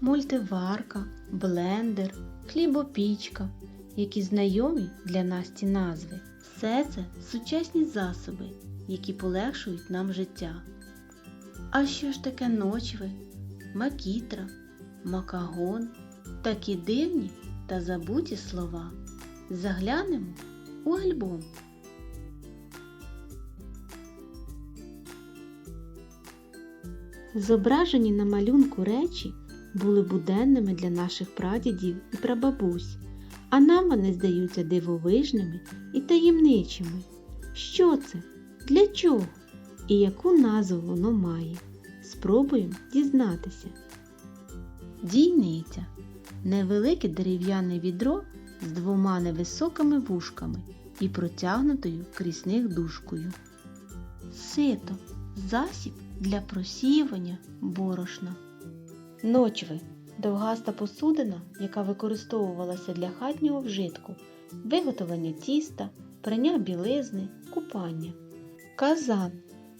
мультиварка, блендер, хлібопічка, які знайомі для нас ці назви. Все це сучасні засоби, які полегшують нам життя. А що ж таке ночви, макітра, макагон, такі дивні та забуті слова. Заглянемо у альбом. Зображені на малюнку речі були буденними для наших прадідів і прабабусь, а нам вони здаються дивовижними і таємничими. Що це? Для чого? І яку назву воно має? Спробуємо дізнатися. Дійниця невелике дерев'яне відро з двома невисокими вушками і протягнутою крізь них дужкою. Сито засіб для просіювання борошна. Ночви довгаста посудина, яка використовувалася для хатнього вжитку, виготовлення тіста, прання білизни, купання. Казан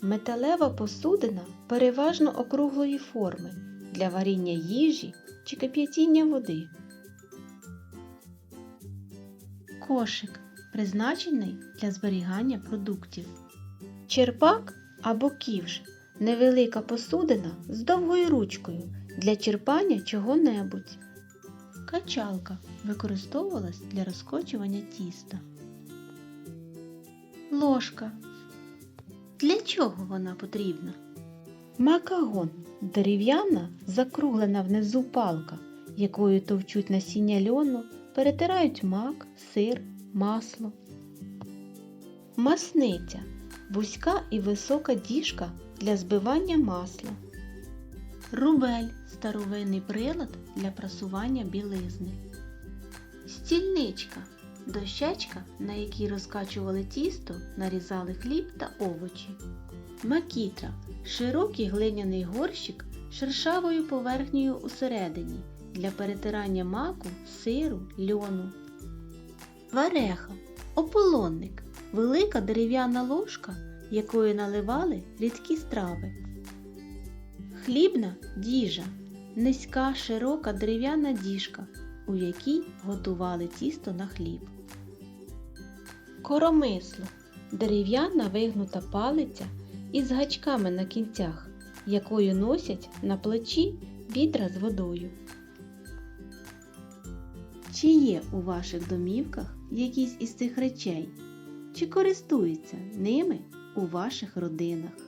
металева посудина переважно округлої форми для варіння їжі чи кип'ятіння води. Кошик призначений для зберігання продуктів. Черпак або ківш невелика посудина з довгою ручкою для черпання чого-небудь. Качалка використовувалась для розкочування тіста. Ложка. Для чого вона потрібна? Макагон дерев'яна, закруглена внизу палка, якою товчуть насіння льону, перетирають мак, сир, масло. Масниця вузька і висока діжка для збивання масла. Рубель старовинний прилад для прасування білизни. Стільничка дощечка, на якій розкачували тісто, нарізали хліб та овочі. Макітра широкий глиняний горщик з шершавою поверхнею усередині для перетирання маку, сиру, льону. Вареха ополонник велика дерев'яна ложка, якою наливали рідкі страви. Хлібна діжа низька широка дерев'яна діжка, у якій готували тісто на хліб. Коромисло дерев'яна вигнута палиця із гачками на кінцях, якою носять на плечі відра з водою. Чи є у ваших домівках якісь із цих речей? Чи користуються ними у ваших родинах?